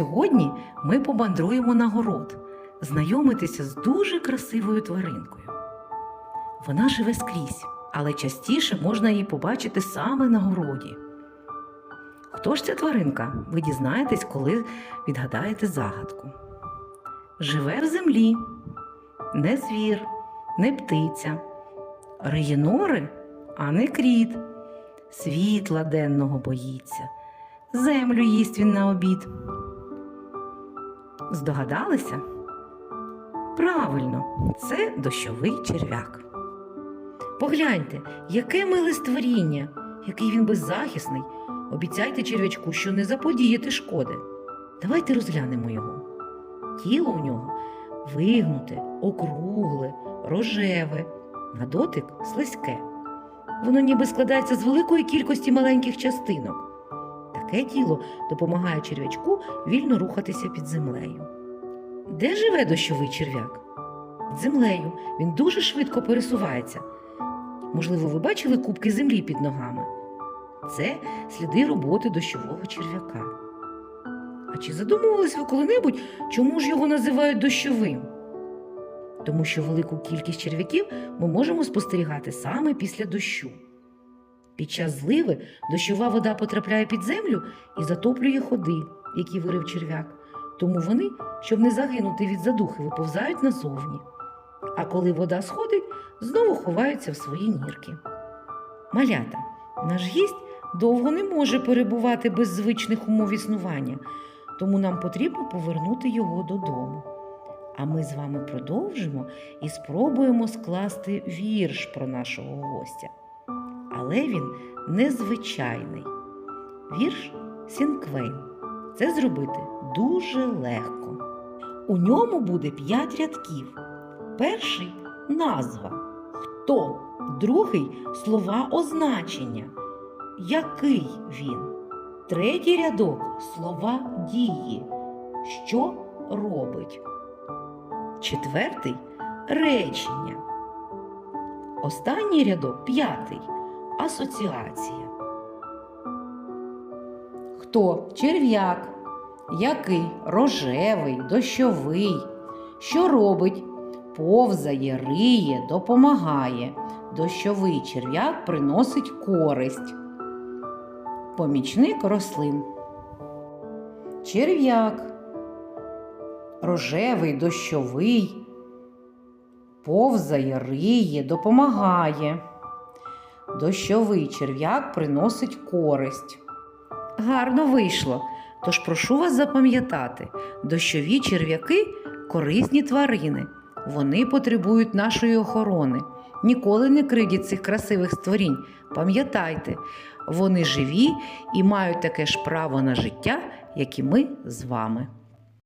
Сьогодні ми помандруємо на город, знайомитися з дуже красивою тваринкою. Вона живе скрізь, але частіше можна її побачити саме на городі. Хто ж ця тваринка? Ви дізнаєтесь, коли відгадаєте загадку. Живе в землі, не звір, не птиця, риє нори, а не кріт, світла денного боїться, землю їсть він на обід. Здогадалися? Правильно, це дощовий черв'як. Погляньте, яке миле створіння, який він беззахисний. Обіцяйте черв'ячку, що не заподієте шкоди. Давайте розглянемо його. Тіло у нього вигнуте, округле, рожеве, на дотик слизьке. Воно ніби складається з великої кількості маленьких частинок. Таке тіло допомагає черв'ячку вільно рухатися під землею. Де живе дощовий черв'як? Під землею. Він дуже швидко пересувається. Можливо, ви бачили кубки землі під ногами? Це сліди роботи дощового черв'яка. А чи задумувались ви коли-небудь, чому ж його називають дощовим? Тому що велику кількість черв'яків ми можемо спостерігати саме після дощу. Під час зливи дощова вода потрапляє під землю і затоплює ходи, які вирив черв'як. Тому вони, щоб не загинути від задухи, виповзають назовні. А коли вода сходить, знову ховаються в свої нірки. Малята, наш гість довго не може перебувати без звичних умов існування, тому нам потрібно повернути його додому. А ми з вами продовжимо і спробуємо скласти вірш про нашого гостя. Але він незвичайний. Вірш Сінквейн. Це зробити дуже легко. У ньому буде п'ять рядків. Перший назва. Хто? Другий слова означення. Який він? Третій рядок слова дії. Що робить? Четвертий речення. Останній рядок п'ятий асоціація. Хто черв'як? Який рожевий, дощовий? Що робить? Повзає, риє, допомагає. Дощовий черв'як приносить користь. Помічник рослин. Черв'як. Рожевий, дощовий. Повзає, риє, допомагає. Дощовий черв'як приносить користь. Гарно вийшло. Тож прошу вас запам'ятати, дощові черв'яки корисні тварини. Вони потребують нашої охорони. Ніколи не кридіть цих красивих створінь. Пам'ятайте, вони живі і мають таке ж право на життя, як і ми з вами.